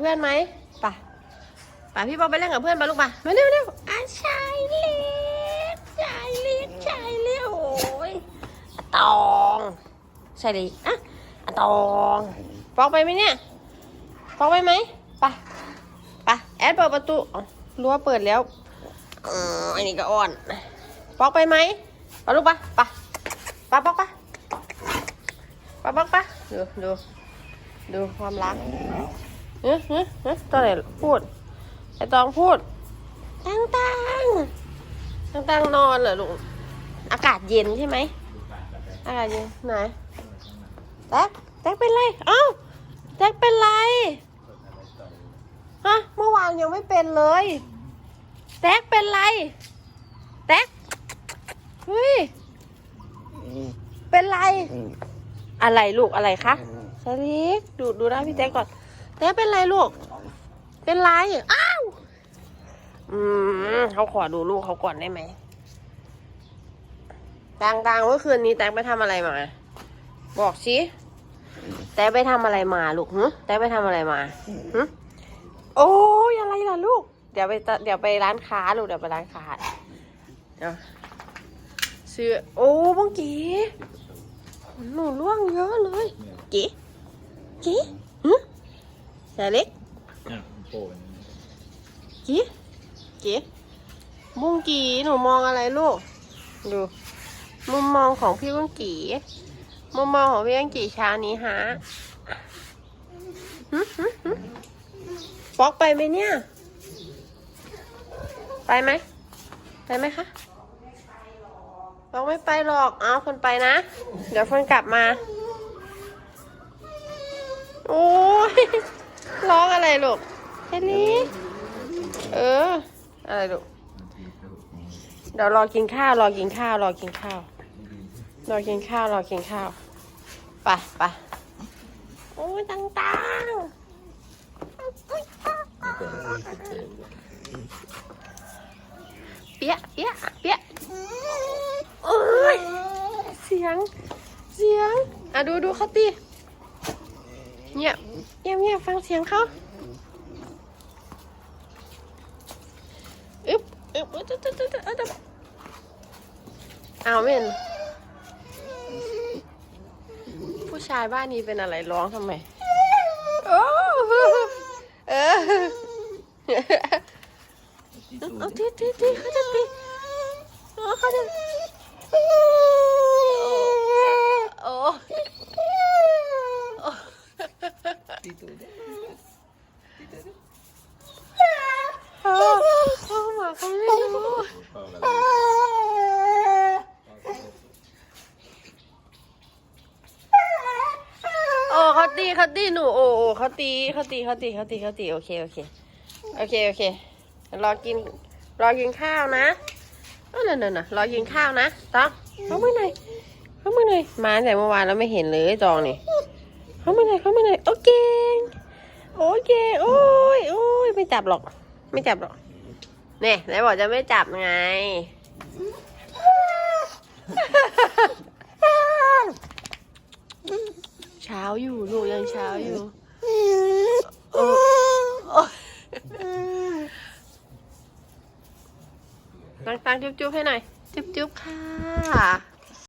เพื่อนไหมไป่ะป่ะพี่บอลไปเล่นกับเพื่อนไปลูกป่ะมาเร็วเร็วอะชายเล็กชายเล็กชายเล็กโอ้ยอะตองใช่เลยอะอะตองฟอกไปไหมเนี่ยฟอกไปไหมไป่ะป่ะแอดเปิดประตูอ๋อรั้วเปิดแล้วอ๋ออันนี้ก็อ่อนฟอกไปไหมไปลูกป่ะป่ะป่ะปอกป่ะป่ะปอกป่ะดูดูดูความรัก เฮ้ยเฮ้ยเฮ้ยตอนไหนพูด ไอตองพูด ตังตังตังตังนอนเหรอลูก อากาศเย็นใช่ไหม อากาศเย็นไหนแท็กแท็กเป็นไร เอ้าแท็กเป็นไร ฮะ เมื่อวานยังไม่เป็นเลยแท็กเป็นไรแท็กเฮ้ย เป็นไร อะไรลูกอะไรคะชาลิกดูดูหน้าพี่แท็กก่อน แท็กเป็นไรลูก เป็นไร อ้าว อืมเขาขอดูลูกเขาก่อนได้ไหมตังตังเมื่อคืนนี้แตงไปทำอะไรมา บอกสิแตงไปทำอะไรมาลูกหึแตงไปทำอะไรมาหึโอ้ยอะไรล่ะลูก เดี๋ยวไปเดี๋ยวไปร้านค้าลูกเดี๋ยวไปร้านค้าเดี๋ยวซื้อโอ้บังกีหนูร่วงเยอะเลยกีกี หึใส่เล็กอะโป้ยกีกีบุ้งกีหนูมองอะไรลูก ดู มุมมองของพี่บุ้งกีมุมมองของพี่บุ้งกีเช้านี้ฮะหึหึหึฟอกไปไหมเนี่ย ไปไหม ไปไหมคะฟอกไม่ไปหรอก เอาคนไปนะ เดี๋ยวคนกลับมา โอ้ย ร้องอะไรลูกเฮลี่เออ อะไรลูก เดี๋ยวรอกินข้าว รอกินข้าว รอกินข้าว รอกินข้าว รอกินข้าว ไปไปโอ้ยตังตังเปียเปียเปียโอ้ย เสียง เสียง อะดูดูเขาตี เงียบเงียบเงียบฟังเสียงเขาอึ๊บอึ๊บอึ๊บอึ๊บอึ๊บอึ๊บอึ๊บเอาไม่เห็นผู้ชายบ้านนี้เป็นอะไรร้องทำไมโอ้เออเอาตีตีตีเขาจะตีอ๋อเขาจะโอ้โอ้ เขาเขาหมาเขาไม่รู้โอ้เขา ตีเขาตีหนูโอ้โอ้เขาตีเขาตีเขาตีเขาตีเขาตีโอเคโอเคโอเคโอเครอกินรอกินข้าวนะเออนั่นน่ะน่ะรอกินข้าวนะต้องเขาไม่ไหนเขาไม่ไหนมาแต่เมื่อวานแล้วไม่เห็นเลยจองนี่เขาไม่ไหนเขาไม่ไหนโอเคโอเคโอ้ยโอ้ยไม่จับหรอก ไม่จับหรอกเนี่ยไหนบอกจะไม่จับไง เช้าอยู่ลูกยังเช้าอยู่โอ้โอ้ตั้งตั้งจุ๊บจุ๊บให้หน่อย จุ๊บจุ๊บค่ะ